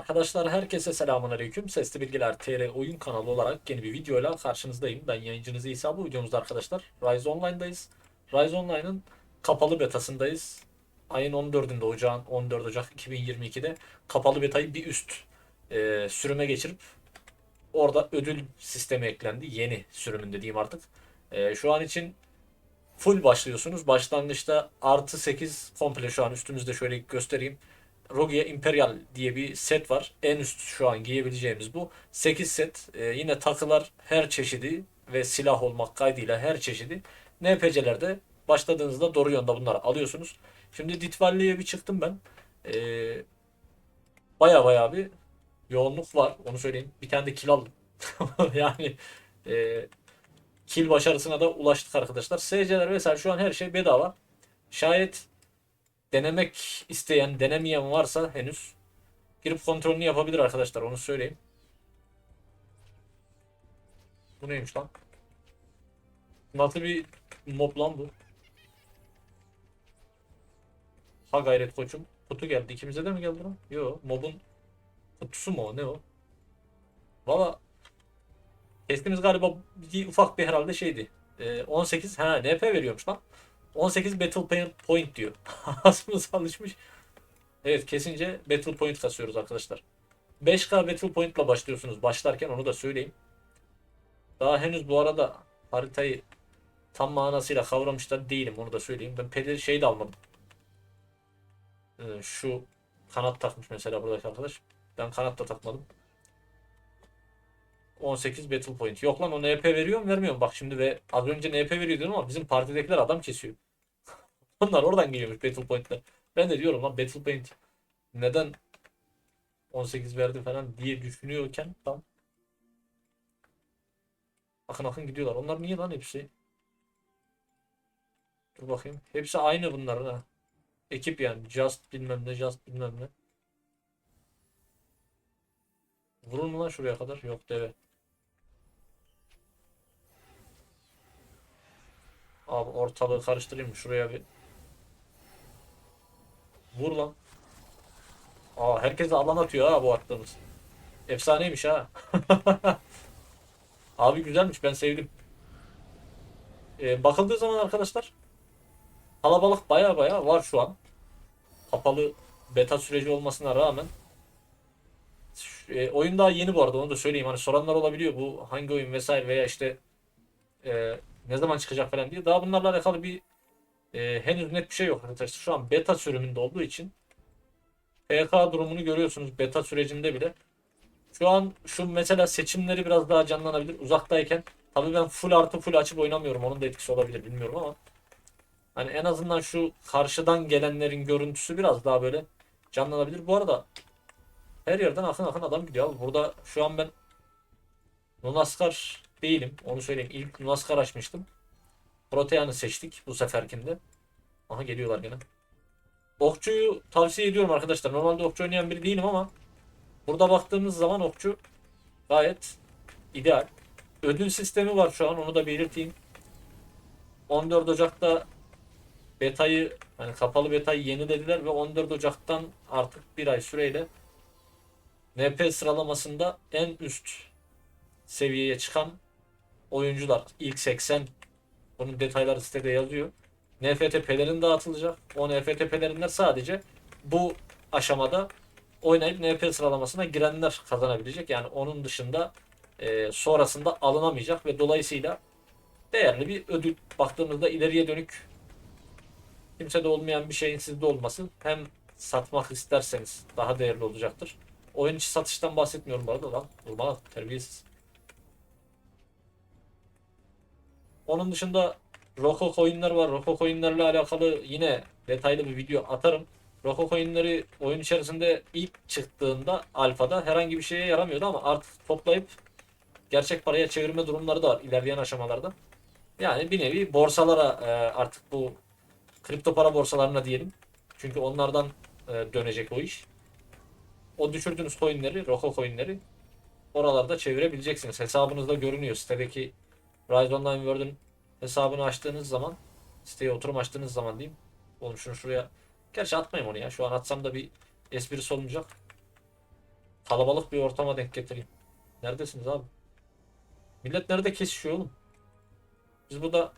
Arkadaşlar herkese selamun aleyküm. Sesli Bilgiler TR oyun kanalı olarak yeni bir videoyla karşınızdayım. Ben yayıncınız İsa. Bu videomuzda arkadaşlar Rise Online'dayız. Rise Online'ın kapalı betasındayız. Ayın 14'ünde Ocağın 14 Ocak 2022'de kapalı betayı bir üst e, sürüme geçirip orada ödül sistemi eklendi. Yeni sürümünde diyeyim artık. E, şu an için full başlıyorsunuz. Başlangıçta artı 8 komple şu an üstümüzde şöyle göstereyim. Rogia Imperial diye bir set var. En üst şu an giyebileceğimiz bu. 8 set. Ee, yine takılar her çeşidi ve silah olmak kaydıyla her çeşidi. NPC'lerde başladığınızda doğru yönde bunları alıyorsunuz. Şimdi Ditvalli'ye bir çıktım ben. Ee, baya baya bir yoğunluk var. Onu söyleyeyim. Bir tane de kill aldım. yani e, kill başarısına da ulaştık arkadaşlar. SC'ler vesaire şu an her şey bedava. Şayet denemek isteyen, denemeyen varsa henüz girip kontrolünü yapabilir arkadaşlar. Onu söyleyeyim. Bu neymiş lan? Nasıl bir mob lan bu? Ha gayret koçum. Kutu geldi. İkimize de mi geldi lan? Yo. Mobun kutusu mu o? Ne o? Valla Testimiz galiba bir ufak bir herhalde şeydi. Ee, 18 ha NP veriyormuş lan. 18 Battle Point- diyor. Ağzımız alışmış. Evet kesince Battle Point kasıyoruz arkadaşlar. 5K Battle Point ile başlıyorsunuz. Başlarken onu da söyleyeyim. Daha henüz bu arada haritayı tam manasıyla kavramış da değilim. Onu da söyleyeyim. Ben peder şey de almadım. Ee, şu kanat takmış mesela buradaki arkadaş. Ben kanat da takmadım. 18 Battle Point. Yok lan o NP veriyor mu vermiyor mu? Bak şimdi ve az önce NP veriyor ama bizim partidekiler adam kesiyor. Onlar oradan geliyormuş Battle Point'ler. Ben de diyorum lan Battle Point neden 18 verdi falan diye düşünüyorken tam akın akın gidiyorlar. Onlar niye lan hepsi? Dur bakayım. Hepsi aynı bunların ha. Ekip yani. Just bilmem ne, just bilmem ne. Vurun mu lan şuraya kadar? Yok deve. Abi ortalığı karıştırayım? Şuraya bir. Vur lan. Aa herkes alan atıyor ha bu attığımız. Efsaneymiş ha. Abi güzelmiş ben sevdim. Ee, bakıldığı zaman arkadaşlar kalabalık baya baya var şu an. Kapalı beta süreci olmasına rağmen e, oyun daha yeni bu arada onu da söyleyeyim. Hani soranlar olabiliyor bu hangi oyun vesaire veya işte e, ne zaman çıkacak falan diye. Daha bunlarla alakalı bir e, henüz net bir şey yok arkadaşlar. Şu an beta sürümünde olduğu için PK durumunu görüyorsunuz beta sürecinde bile. Şu an şu mesela seçimleri biraz daha canlanabilir uzaktayken. Tabii ben full artı full açıp oynamıyorum. Onun da etkisi olabilir bilmiyorum ama. Hani en azından şu karşıdan gelenlerin görüntüsü biraz daha böyle canlanabilir. Bu arada her yerden akın akın adam gidiyor. Burada şu an ben Nunaskar değilim. Onu söyleyeyim. İlk Nunaskar açmıştım. Protean'ı seçtik bu seferkinde. Aha geliyorlar gene. Okçuyu tavsiye ediyorum arkadaşlar. Normalde okçu oynayan biri değilim ama burada baktığımız zaman okçu gayet ideal. Ödül sistemi var şu an onu da belirteyim. 14 Ocak'ta betayı hani kapalı betayı yenilediler ve 14 Ocak'tan artık bir ay süreyle NP sıralamasında en üst seviyeye çıkan oyuncular ilk 80 bunun detayları sitede yazıyor. NFTP'lerin dağıtılacak. O NFTP'lerinden sadece bu aşamada oynayıp NP sıralamasına girenler kazanabilecek. Yani onun dışında e, sonrasında alınamayacak ve dolayısıyla değerli bir ödül. Baktığımızda ileriye dönük kimsede olmayan bir şeyin sizde olması hem satmak isterseniz daha değerli olacaktır. Oyun içi satıştan bahsetmiyorum bu arada lan. Durma terbiyesiz. Onun dışında Roko coinler var. Roko coinlerle alakalı yine detaylı bir video atarım. Roko coinleri oyun içerisinde ilk çıktığında alfada herhangi bir şeye yaramıyordu ama artık toplayıp gerçek paraya çevirme durumları da var ilerleyen aşamalarda. Yani bir nevi borsalara e, artık bu kripto para borsalarına diyelim. Çünkü onlardan e, dönecek o iş. O düşürdüğünüz coinleri, Roko coinleri oralarda çevirebileceksiniz. Hesabınızda görünüyor. Sitedeki Rise Online World'ün hesabını açtığınız zaman siteye oturum açtığınız zaman diyeyim. Oğlum şunu şuraya. Gerçi atmayayım onu ya. Şu an atsam da bir esprisi olmayacak. kalabalık bir ortama denk getireyim. Neredesiniz abi? Millet nerede kesişiyor oğlum? Biz burada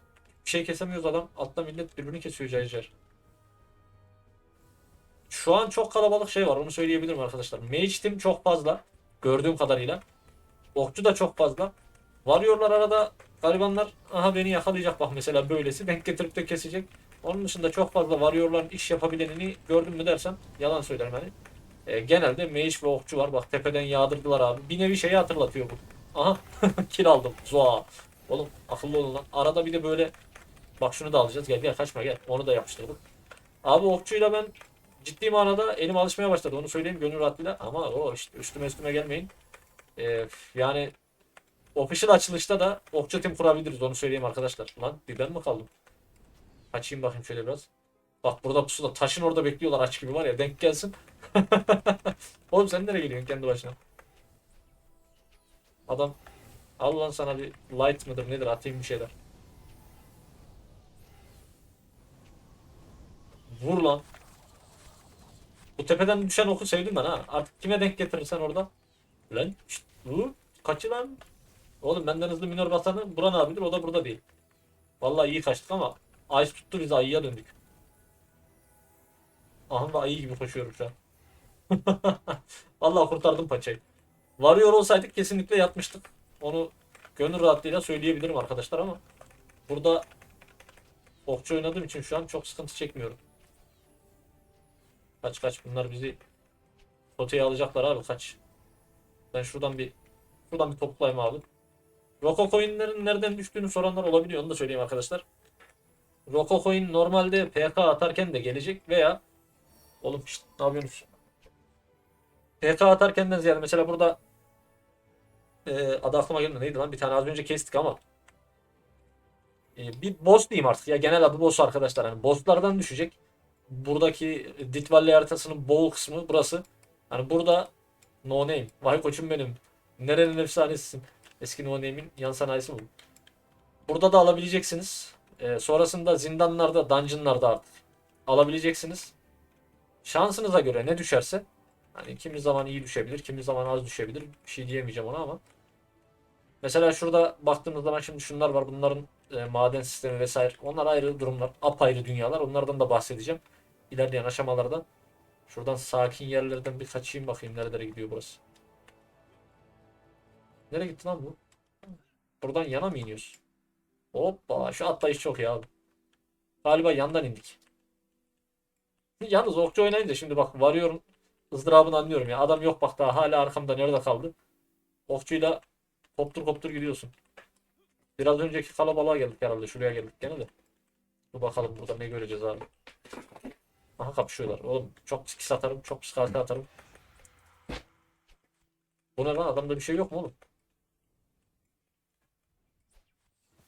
bir şey kesemiyoruz adam. Altta millet birbirini kesiyor cayır. Şu an çok kalabalık şey var onu söyleyebilirim arkadaşlar. Mage team çok fazla. Gördüğüm kadarıyla. Okçu da çok fazla. Varıyorlar arada garibanlar aha beni yakalayacak bak mesela böylesi denk getirip de kesecek. Onun dışında çok fazla varıyorların iş yapabilenini gördüm mü dersem yalan söylerim hani. E, genelde mage ve okçu var. Bak tepeden yağdırdılar abi. Bir nevi şeyi hatırlatıyor bu. Aha kill aldım. Zoa. Oğlum akıllı olun lan. Arada bir de böyle bak şunu da alacağız. Gel gel kaçma gel. Onu da yapıştırdık. Abi okçuyla ben ciddi manada elim alışmaya başladı. Onu söyleyeyim gönül rahatlığıyla. Ama o işte üstüme üstüme gelmeyin. E, yani official açılışta da okçu tim kurabiliriz. Onu söyleyeyim arkadaşlar. Lan bir ben mi kaldım? Açayım bakayım şöyle biraz. Bak burada pusuda taşın orada bekliyorlar aç gibi var ya denk gelsin. Oğlum sen nereye geliyorsun kendi başına? Adam al lan sana bir light mıdır nedir atayım bir şeyler. Vur lan. Bu tepeden düşen oku sevdim ben ha. Artık kime denk getirirsen orada. Lan şşt, vur. Kaçı lan. Oğlum benden hızlı minor basanı Buran abidir o da burada değil. Vallahi iyi kaçtık ama Ice tuttu biz ayıya döndük. Aha da ayı gibi koşuyorum şu an. Vallahi kurtardım paçayı. Varıyor olsaydık kesinlikle yatmıştık. Onu gönül rahatlığıyla söyleyebilirim arkadaşlar ama burada okçu oynadığım için şu an çok sıkıntı çekmiyorum. Kaç kaç bunlar bizi potaya alacaklar abi kaç. Ben şuradan bir şuradan bir toplayayım abi. Roko coinlerin nereden düştüğünü soranlar olabiliyor onu da söyleyeyim arkadaşlar. Roko coin normalde PK atarken de gelecek veya oğlum şşt, ne yapıyorsunuz? PK atarken de ziyade mesela burada e, adı aklıma gelmedi neydi lan? Bir tane az önce kestik ama. E, bir boss diyeyim artık. Ya genel adı boss arkadaşlar. Hani bosslardan düşecek. Buradaki Dit Valley haritasının bol kısmı burası. Hani burada no name. Vay koçum benim. Nerenin efsanesisin eski no name'in yan sanayisi bu burada da alabileceksiniz E, sonrasında zindanlarda dungeonlarda artık alabileceksiniz şansınıza göre ne düşerse Hani kimi zaman iyi düşebilir, kimi zaman az düşebilir. Bir şey diyemeyeceğim ona ama. Mesela şurada baktığımız zaman şimdi şunlar var. Bunların e, maden sistemi vesaire. Onlar ayrı durumlar. Apayrı dünyalar. Onlardan da bahsedeceğim. İlerleyen aşamalarda. Şuradan sakin yerlerden bir kaçayım bakayım nerelere gidiyor burası. Nereye gitti lan bu? Buradan yana mı iniyoruz? Hoppa şu atlayış çok ya. Galiba yandan indik. Yalnız okçu oynayınca şimdi bak varıyorum ızdırabını anlıyorum ya. Adam yok bak daha hala arkamda nerede kaldı. Okçuyla koptur koptur gidiyorsun. Biraz önceki kalabalığa geldik herhalde. Şuraya geldik gene de. Dur bakalım burada ne göreceğiz abi. Aha kapışıyorlar. Oğlum çok pis atarım. Çok kalka atarım. Bu lan? Adamda bir şey yok mu oğlum?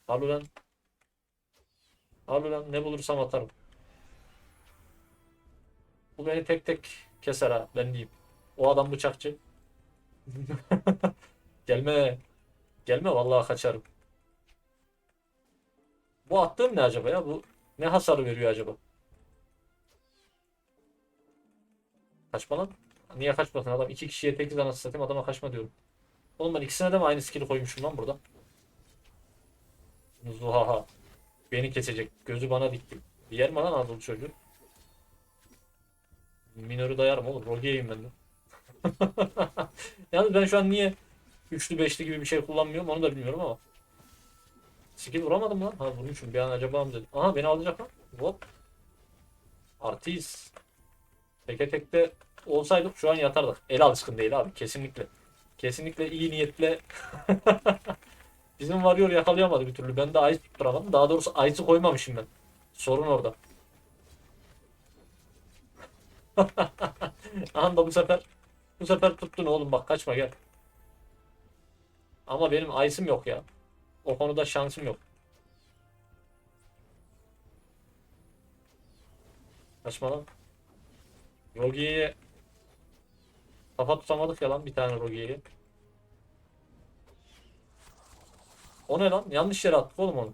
Al ulan. Al ulan. Ne bulursam atarım. Bu beni tek tek keser ha. Ben diyeyim. O adam bıçakçı. Gelme. Gelme vallahi kaçarım. Bu attığım ne acaba ya? Bu ne hasar veriyor acaba? Kaçma lan. Niye kaçmasın adam? iki kişiye tek anasını satayım adama kaçma diyorum. Oğlum ben ikisine de mi aynı skill'i koymuşum lan burada? Zuhaha. Beni kesecek. Gözü bana dikti. Yer mi lan Anadolu çocuğu? Minörü dayarım oğlum. Rogue'yim ben de. Yalnız ben şu an niye üçlü beşli gibi bir şey kullanmıyorum onu da bilmiyorum ama. Skill vuramadım lan. Ha vurmuşum bir an acaba mı dedim. Aha beni alacak lan. Hop. Artist. Teke tekte olsaydık şu an yatardık. El alışkın değil abi kesinlikle. Kesinlikle iyi niyetle Bizim varıyor yakalayamadı bir türlü. Ben de ice tutturamadım. Daha doğrusu ice'ı koymamışım ben. Sorun orada. Aha da bu sefer bu sefer tuttun oğlum bak kaçma gel. Ama benim ice'ım yok ya. O konuda şansım yok. Kaçma lan. Rogi'ye kafa tutamadık ya lan bir tane Rogi'ye. O ne lan? Yanlış yere attık oğlum onu.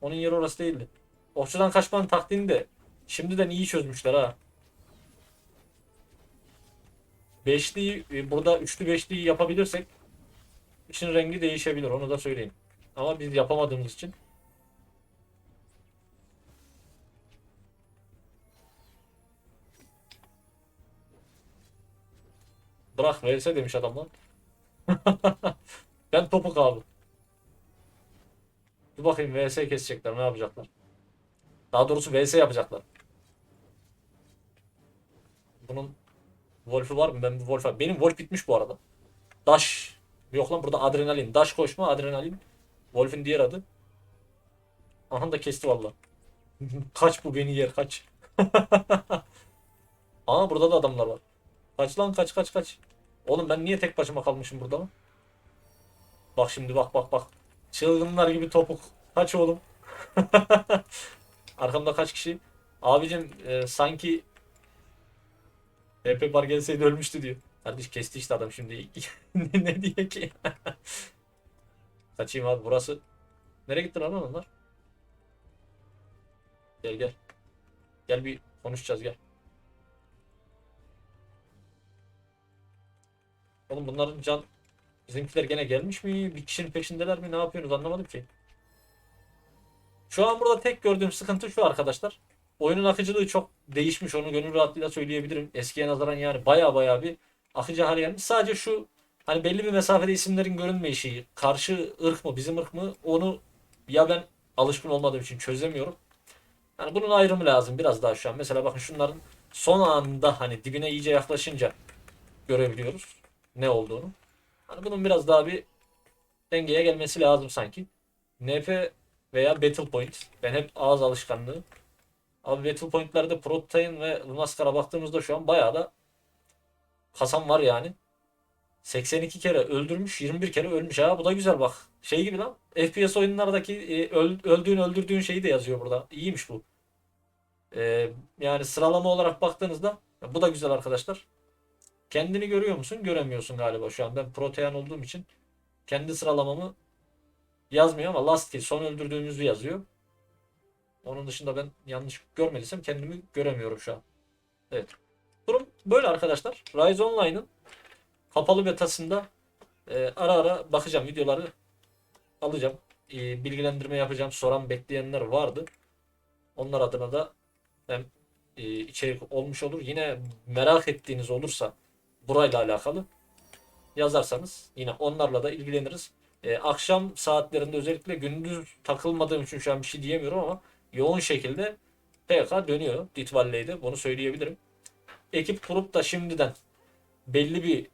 Onun yeri orası değildi. Okçudan kaçmanın taktiğini de şimdiden iyi çözmüşler ha. beşliyi e, burada üçlü beşliyi yapabilirsek işin rengi değişebilir onu da söyleyeyim. Ama biz yapamadığımız için Bırak vs demiş adam lan. ben topuk abi. Dur bakayım vs kesecekler ne yapacaklar. Daha doğrusu vs yapacaklar. Bunun Wolf'u var mı? Ben bir Wolf var. Benim Wolf bitmiş bu arada. Dash. Yok lan burada adrenalin. Dash koşma adrenalin. Wolf'un diğer adı. Aha da kesti valla. kaç bu beni yer kaç. Aa burada da adamlar var. Kaç lan kaç kaç kaç. Oğlum ben niye tek başıma kalmışım burada? Bak şimdi bak bak bak. Çılgınlar gibi topuk. Kaç oğlum. Arkamda kaç kişi? Abicim e, sanki EP bar gelseydi ölmüştü diyor. Kardeş kesti işte adam şimdi. ne, ne diye ki? Kaçayım abi burası. Nereye gitti lan onlar? Gel gel. Gel bir konuşacağız gel. Oğlum bunların can bizimkiler gene gelmiş mi? Bir kişinin peşindeler mi? Ne yapıyorsunuz anlamadım ki. Şu an burada tek gördüğüm sıkıntı şu arkadaşlar. Oyunun akıcılığı çok değişmiş onu gönül rahatlığıyla söyleyebilirim. Eskiye nazaran yani baya baya bir akıcı hale gelmiş. Sadece şu hani belli bir mesafede isimlerin görünmeyişi, karşı ırk mı bizim ırk mı onu ya ben alışkın olmadığım için çözemiyorum. Yani bunun ayrımı lazım biraz daha şu an. Mesela bakın şunların son anda hani dibine iyice yaklaşınca görebiliyoruz ne olduğunu. Hani bunun biraz daha bir dengeye gelmesi lazım sanki. NF veya Battle Point. Ben hep ağız alışkanlığı. Abi Battle Point'lerde Protein ve Lunaskara baktığımızda şu an bayağı da kasam var yani. 82 kere öldürmüş, 21 kere ölmüş. Ha bu da güzel bak. Şey gibi lan. FPS oyunlardaki e, öl- öldüğün öldürdüğün şeyi de yazıyor burada. İyiymiş bu. E, yani sıralama olarak baktığınızda bu da güzel arkadaşlar. Kendini görüyor musun? Göremiyorsun galiba şu an. Ben Protean olduğum için kendi sıralamamı yazmıyor ama last kill son öldürdüğümüzü yazıyor. Onun dışında ben yanlış görmediysem kendimi göremiyorum şu an. Evet. Durum böyle arkadaşlar. Rise Online'ın kapalı betasında e, ara ara bakacağım videoları alacağım. E, bilgilendirme yapacağım. Soran bekleyenler vardı. Onlar adına da hem e, içerik olmuş olur. Yine merak ettiğiniz olursa burayla alakalı yazarsanız yine onlarla da ilgileniriz. E, akşam saatlerinde özellikle gündüz takılmadığım için şu an bir şey diyemiyorum ama yoğun şekilde PK dönüyor Dit Valley'de bunu söyleyebilirim. Ekip kurup da şimdiden belli bir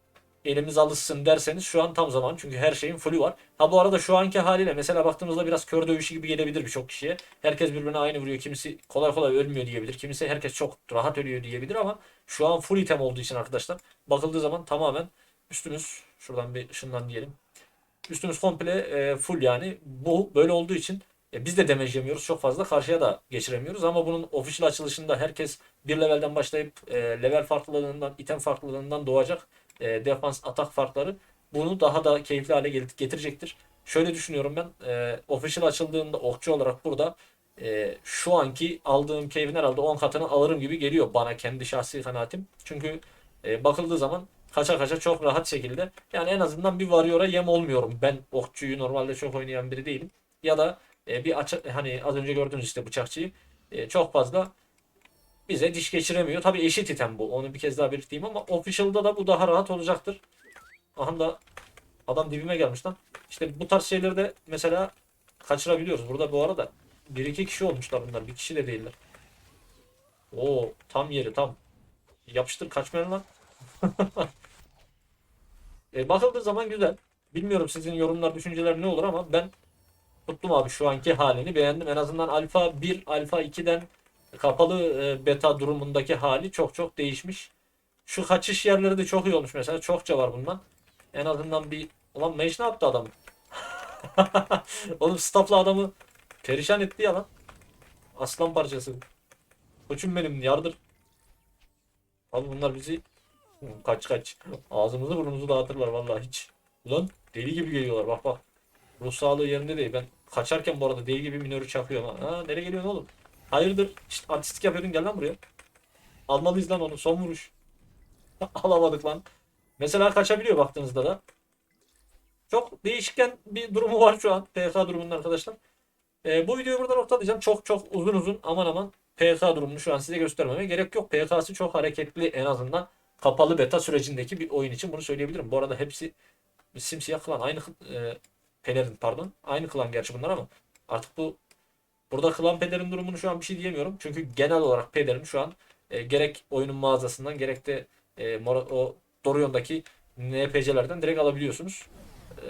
elimiz alışsın derseniz şu an tam zaman çünkü her şeyin fullü var. Ha bu arada şu anki haliyle mesela baktığımızda biraz kör dövüşü gibi gelebilir birçok kişiye. Herkes birbirine aynı vuruyor. Kimisi kolay kolay ölmüyor diyebilir. Kimisi herkes çok rahat ölüyor diyebilir ama şu an full item olduğu için arkadaşlar bakıldığı zaman tamamen üstümüz şuradan bir ışından diyelim. Üstümüz komple e, full yani. Bu böyle olduğu için e, biz de damage yemiyoruz çok fazla. Karşıya da geçiremiyoruz ama bunun official açılışında herkes bir levelden başlayıp e, level farklılığından, item farklılığından doğacak e, defans atak farkları bunu daha da keyifli hale getirecektir. Şöyle düşünüyorum ben. E, official açıldığında okçu olarak burada e, şu anki aldığım keyfin herhalde 10 katını alırım gibi geliyor bana kendi şahsi kanaatim. Çünkü e, bakıldığı zaman kaça kaça çok rahat şekilde yani en azından bir varıyor'a yem olmuyorum. Ben okçuyu normalde çok oynayan biri değilim. Ya da e, bir aça, hani az önce gördüğünüz işte bıçakçıyı e, çok fazla bize diş geçiremiyor. Tabii eşit item bu. Onu bir kez daha belirteyim ama official'da da bu daha rahat olacaktır. Aha da adam dibime gelmiş lan. İşte bu tarz şeyleri de mesela kaçırabiliyoruz. Burada bu arada bir iki kişi olmuşlar bunlar. Bir kişi de değiller. Oo tam yeri tam. Yapıştır kaçmayın lan. e, bakıldığı zaman güzel. Bilmiyorum sizin yorumlar, düşünceler ne olur ama ben tuttum abi şu anki halini beğendim. En azından alfa 1, alfa 2'den kapalı e, beta durumundaki hali çok çok değişmiş. Şu kaçış yerleri de çok iyi olmuş mesela. Çokça var bundan. En azından bir... Ulan Mage ne yaptı adam? Oğlum staffla adamı perişan etti ya lan. Aslan parçası. Koçum benim yardır. Abi bunlar bizi kaç kaç. Ağzımızı burnumuzu dağıtırlar vallahi hiç. Ulan deli gibi geliyorlar bak bak. Ruh sağlığı yerinde değil. Ben kaçarken bu arada deli gibi minörü çakıyorum. Ha nereye geliyorsun oğlum? Hayırdır? İşte artistik yapıyordun gel lan buraya. Almalıyız lan onu. Son vuruş. Alamadık lan. Mesela kaçabiliyor baktığınızda da. Çok değişken bir durumu var şu an PK durumunun arkadaşlar. Ee, bu videoyu burada noktalayacağım. Çok çok uzun uzun aman aman PK durumunu şu an size göstermeme gerek yok. PK'sı çok hareketli en azından kapalı beta sürecindeki bir oyun için bunu söyleyebilirim. Bu arada hepsi simsiyah klan aynı e, pelerin pardon. Aynı klan gerçi bunlar ama artık bu burada klan pelerin durumunu şu an bir şey diyemiyorum. Çünkü genel olarak pelerin şu an e, gerek oyunun mağazasından gerek de e, o Dorion'daki NPC'lerden direkt alabiliyorsunuz.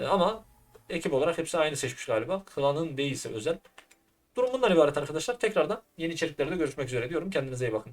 E, ama ekip olarak hepsi aynı seçmiş galiba. Klanın değilse özel. Durum bundan ibaret arkadaşlar. Tekrardan yeni içeriklerde görüşmek üzere diyorum. Kendinize iyi bakın.